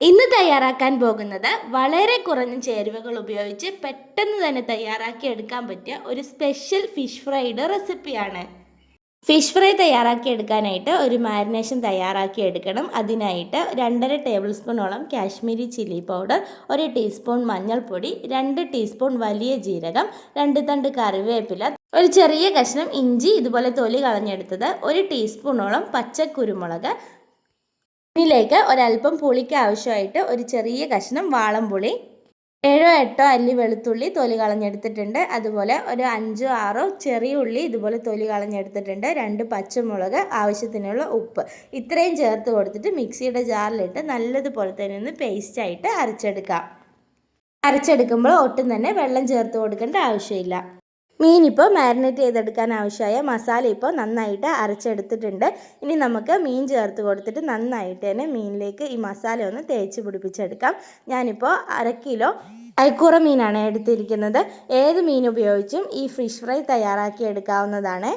ഇന്ന് തയ്യാറാക്കാൻ പോകുന്നത് വളരെ കുറഞ്ഞ ചേരുവകൾ ഉപയോഗിച്ച് പെട്ടെന്ന് തന്നെ തയ്യാറാക്കി എടുക്കാൻ പറ്റിയ ഒരു സ്പെഷ്യൽ ഫിഷ് ഫ്രൈഡ് റെസിപ്പിയാണ് ഫിഷ് ഫ്രൈ തയ്യാറാക്കി എടുക്കാനായിട്ട് ഒരു മാരിനേഷൻ തയ്യാറാക്കി എടുക്കണം. അതിനായിട്ട് രണ്ടര ടേബിൾ സ്പൂണോളം കാശ്മീരി ചില്ലി പൗഡർ ഒരു ടീസ്പൂൺ മഞ്ഞൾപ്പൊടി രണ്ട് ടീസ്പൂൺ വലിയ ജീരകം രണ്ട് തണ്ട് കറിവേപ്പില ഒരു ചെറിയ കഷ്ണം ഇഞ്ചി ഇതുപോലെ തൊലി കളഞ്ഞെടുത്തത് ഒരു ടീസ്പൂണോളം പച്ചക്കുരുമുളക് ഇതിലേക്ക് ഒരല്പം പുളിക്ക് ആവശ്യമായിട്ട് ഒരു ചെറിയ കഷ്ണം വാളംപുളി ഏഴോ എട്ടോ അല്ലി വെളുത്തുള്ളി തൊലി കളഞ്ഞെടുത്തിട്ടുണ്ട്. അതുപോലെ ഒരു അഞ്ചോ ആറോ ചെറിയ ഉള്ളി ഇതുപോലെ തൊലി കളഞ്ഞെടുത്തിട്ടുണ്ട്. രണ്ട് പച്ചമുളക് ആവശ്യത്തിനുള്ള ഉപ്പ്. ഇത്രയും ചേർത്ത് കൊടുത്തിട്ട് മിക്സിയുടെ ജാറിലിട്ട് നല്ലതുപോലെ തന്നെ ഒന്ന് പേസ്റ്റായിട്ട് അരച്ചെടുക്കാം. അരച്ചെടുക്കുമ്പോൾ ഒട്ടും തന്നെ വെള്ളം ചേർത്ത് കൊടുക്കേണ്ട ആവശ്യമില്ല. മീൻ ഇപ്പോൾ മാരിനേറ്റ് ചെയ്തെടുക്കാൻ ആവശ്യമായ മസാല ഇപ്പോൾ നന്നായിട്ട് അരച്ചെടുത്തിട്ടുണ്ട്. ഇനി നമുക്ക് മീൻ ചേർത്ത് കൊടുത്തിട്ട് നന്നായിട്ട് തന്നെ മീനിലേക്ക് ഈ മസാല ഒന്ന് തേച്ച് പിടിപ്പിച്ചെടുക്കാം. ഞാനിപ്പോൾ അര കിലോ അയക്കൂറ മീനാണ് എടുത്തിരിക്കുന്നത്. ഏത് മീൻ ഉപയോഗിച്ചും ഈ ഫിഷ് ഫ്രൈ തയ്യാറാക്കി എടുക്കാവുന്നതാണ്.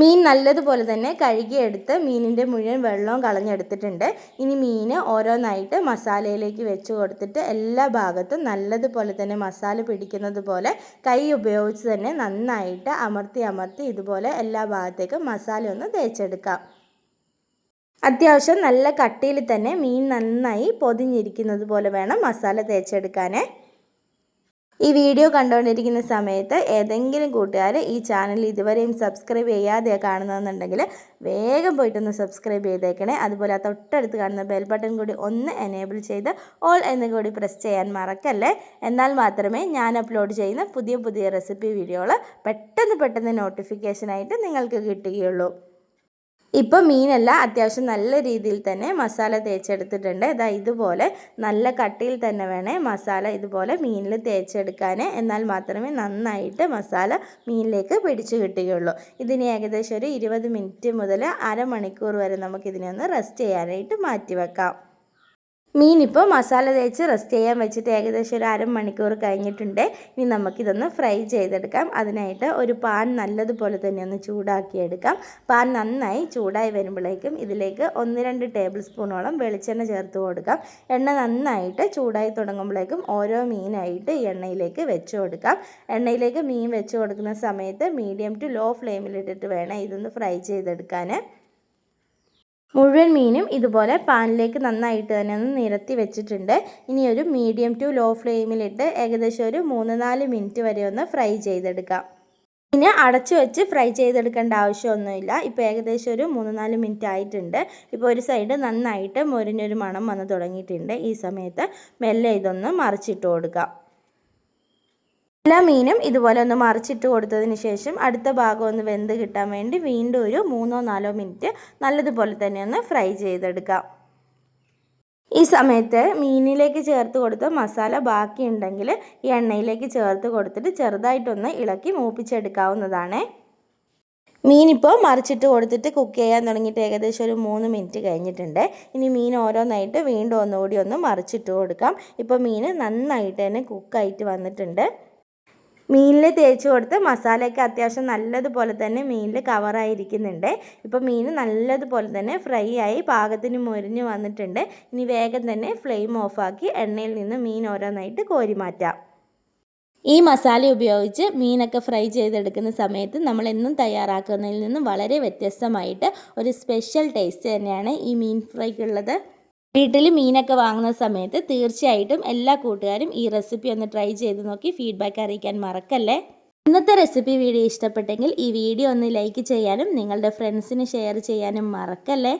മീൻ നല്ലതുപോലെ തന്നെ കഴുകിയെടുത്ത് മീനിന്റെ മുഴുവൻ വെള്ളവും കളഞ്ഞെടുത്തിട്ടുണ്ട്. ഇനി മീൻ ഓരോന്നായിട്ട് മസാലയിലേക്ക് വെച്ച് കൊടുത്തിട്ട് എല്ലാ ഭാഗത്തും നല്ലതുപോലെ തന്നെ മസാല പിടിക്കുന്നത് പോലെ കൈ ഉപയോഗിച്ച് തന്നെ നന്നായിട്ട് അമർത്തി അമർത്തി ഇതുപോലെ എല്ലാ ഭാഗത്തേക്കും മസാല ഒന്ന് തേച്ചെടുക്കാം. അത്യാവശ്യം നല്ല കട്ടിയിൽ തന്നെ മീൻ നന്നായി പൊതിഞ്ഞിരിക്കുന്നത് പോലെ വേണം മസാല തേച്ചെടുക്കാനേ. ഈ വീഡിയോ കണ്ടുകൊണ്ടിരിക്കുന്ന സമയത്ത് ഏതെങ്കിലും കൂട്ടുകാർ ഈ ചാനൽ ഇതുവരെയും സബ്സ്ക്രൈബ് ചെയ്യാതെ കാണുന്നതെന്നുണ്ടെങ്കിൽ വേഗം പോയിട്ടൊന്ന് സബ്സ്ക്രൈബ് ചെയ്തേക്കണേ. അതുപോലെ ആ തൊട്ടടുത്ത് കാണുന്ന ബെൽ ബട്ടൺ കൂടി ഒന്ന് എനേബിൾ ചെയ്ത് ഓൾ എന്ന് കൂടി പ്രസ് ചെയ്യാൻ മറക്കല്ലേ? എന്നാൽ മാത്രമേ ഞാൻ അപ്ലോഡ് ചെയ്യുന്ന പുതിയ പുതിയ റെസിപ്പി വീഡിയോകൾ പെട്ടെന്ന് പെട്ടെന്ന് നോട്ടിഫിക്കേഷനായിട്ട് നിങ്ങൾക്ക് കിട്ടുകയുള്ളൂ. ഇപ്പോൾ മീനെല്ലാം അത്യാവശ്യം നല്ല രീതിയിൽ തന്നെ മസാല തേച്ചെടുത്തിട്ടുണ്ട്. ഇതാ ഇതുപോലെ നല്ല കട്ടിയിൽ തന്നെ വേണേ മസാല ഇതുപോലെ മീനിൽ തേച്ചെടുക്കാൻ എന്നാൽ മാത്രമേ നന്നായിട്ട് മസാല മീനിലേക്ക് പിടിച്ചു കിട്ടുകയുള്ളൂ. ഇതിന് ഏകദേശം ഒരു ഇരുപത് മിനിറ്റ് മുതൽ അരമണിക്കൂർ വരെ നമുക്കിതിനെ ഒന്ന് റെസ്റ്റ് ചെയ്യാനായിട്ട് മാറ്റി വെക്കാം മീൻ ഇപ്പോൾ മസാല തേച്ച് റെസ്റ്റ് ചെയ്യാൻ വെച്ചിട്ട് ഏകദേശം ഒരു അരമണിക്കൂർ കഴിഞ്ഞിട്ടുണ്ട്. ഇനി നമുക്കിതൊന്ന് ഫ്രൈ ചെയ്തെടുക്കാം. അതിനായിട്ട് ഒരു പാൻ നല്ലതുപോലെ തന്നെ ഒന്ന് ചൂടാക്കിയെടുക്കാം. പാൻ നന്നായി ചൂടായി വരുമ്പോഴേക്കും ഇതിലേക്ക് ഒന്ന് രണ്ട് ടേബിൾ സ്പൂണോളം വെളിച്ചെണ്ണ ചേർത്ത് കൊടുക്കാം. എണ്ണ നന്നായിട്ട് ചൂടായി തുടങ്ങുമ്പോഴേക്കും ഓരോ മീനായിട്ട് എണ്ണയിലേക്ക് വെച്ച് കൊടുക്കാം. എണ്ണയിലേക്ക് മീൻ വെച്ച് കൊടുക്കുന്ന സമയത്ത് മീഡിയം ടു ലോ ഫ്ലെയിമിലിട്ടിട്ട് വേണം ഇതൊന്ന് ഫ്രൈ ചെയ്തെടുക്കാൻ മുഴുവൻ മീനും ഇതുപോലെ പാനിലേക്ക് നന്നായിട്ട് തന്നെ ഒന്ന് നിരത്തി വെച്ചിട്ടുണ്ട്. ഇനി ഒരു മീഡിയം ടു ലോ ഫ്ലെയിമിലിട്ട് ഏകദേശം ഒരു മൂന്ന് നാല് മിനിറ്റ് വരെ ഒന്ന് ഫ്രൈ ചെയ്തെടുക്കാം. പിന്നെ അടച്ചു വെച്ച് ഫ്രൈ ചെയ്തെടുക്കേണ്ട ആവശ്യമൊന്നുമില്ല. ഇപ്പോൾ ഏകദേശം ഒരു മൂന്ന് നാല് മിനിറ്റ് ആയിട്ടുണ്ട്. ഇപ്പോൾ ഒരു സൈഡ് നന്നായിട്ട് മുരിഞ്ഞൊരു മണം വന്ന് തുടങ്ങിയിട്ടുണ്ട്. ഈ സമയത്ത് മെല്ലെ ഇതൊന്ന് മറിച്ചിട്ട് കൊടുക്കാം. എല്ലാ മീനും ഇതുപോലെ ഒന്ന് മറിച്ചിട്ട് കൊടുത്തതിന് ശേഷം അടുത്ത ഭാഗം ഒന്ന് വെന്ത് കിട്ടാൻ വേണ്ടി വീണ്ടും ഒരു മൂന്നോ നാലോ മിനിറ്റ് നല്ലതുപോലെ തന്നെ ഒന്ന് ഫ്രൈ ചെയ്തെടുക്കാം. ഈ സമയത്ത് മീനിലേക്ക് ചേർത്ത് കൊടുത്ത മസാല ബാക്കിയുണ്ടെങ്കിൽ ഈ എണ്ണയിലേക്ക് ചേർത്ത് കൊടുത്തിട്ട് ചെറുതായിട്ടൊന്ന് ഇളക്കി മൂപ്പിച്ചെടുക്കാവുന്നതാണ്. മീനിപ്പോൾ മറിച്ചിട്ട് കൊടുത്തിട്ട് കുക്ക് ചെയ്യാൻ തുടങ്ങിയിട്ട് ഏകദേശം ഒരു മൂന്ന് മിനിറ്റ് കഴിഞ്ഞിട്ടുണ്ട്. ഇനി മീൻ ഓരോന്നായിട്ട് വീണ്ടും ഒന്നുകൂടി ഒന്ന് മറിച്ചിട്ട് കൊടുക്കാം. ഇപ്പോൾ മീൻ നന്നായിട്ട് തന്നെ കുക്കായിട്ട് വന്നിട്ടുണ്ട്. മീനിൽ തേച്ച് കൊടുത്ത് മസാലയൊക്കെ അത്യാവശ്യം നല്ലതുപോലെ തന്നെ മീനിൽ കവറായിരിക്കുന്നുണ്ട് ഇപ്പോൾ മീൻ നല്ലതുപോലെ തന്നെ ഫ്രൈ ആയി പാകത്തിന് മുരിഞ്ഞ് വന്നിട്ടുണ്ട്. ഇനി വേഗം തന്നെ ഫ്ലെയിം ഓഫാക്കി എണ്ണയിൽ നിന്ന് മീൻ ഓരോന്നായിട്ട് കോരി മാറ്റാം. ഈ മസാല ഉപയോഗിച്ച് മീനൊക്കെ ഫ്രൈ ചെയ്തെടുക്കുന്ന സമയത്ത് നമ്മൾ എന്നും തയ്യാറാക്കുന്നതിൽ നിന്നും വളരെ വ്യത്യസ്തമായിട്ട് ഒരു സ്പെഷ്യൽ ടേസ്റ്റ് തന്നെയാണ് ഈ മീൻ ഫ്രൈക്കുള്ളത് വീട്ടിൽ മീനൊക്കെ വാങ്ങുന്ന സമയത്ത് തീർച്ചയായിട്ടും എല്ലാ കൂട്ടുകാരും ഈ റെസിപ്പി ഒന്ന് ട്രൈ ചെയ്ത് നോക്കി ഫീഡ്ബാക്ക് അറിയിക്കാൻ മറക്കല്ലേ? ഇന്നത്തെ റെസിപ്പി വീഡിയോ ഇഷ്ടപ്പെട്ടെങ്കിൽ ഈ വീഡിയോ ഒന്ന് ലൈക്ക് ചെയ്യാനും നിങ്ങളുടെ ഫ്രണ്ട്സിന് ഷെയർ ചെയ്യാനും മറക്കല്ലേ?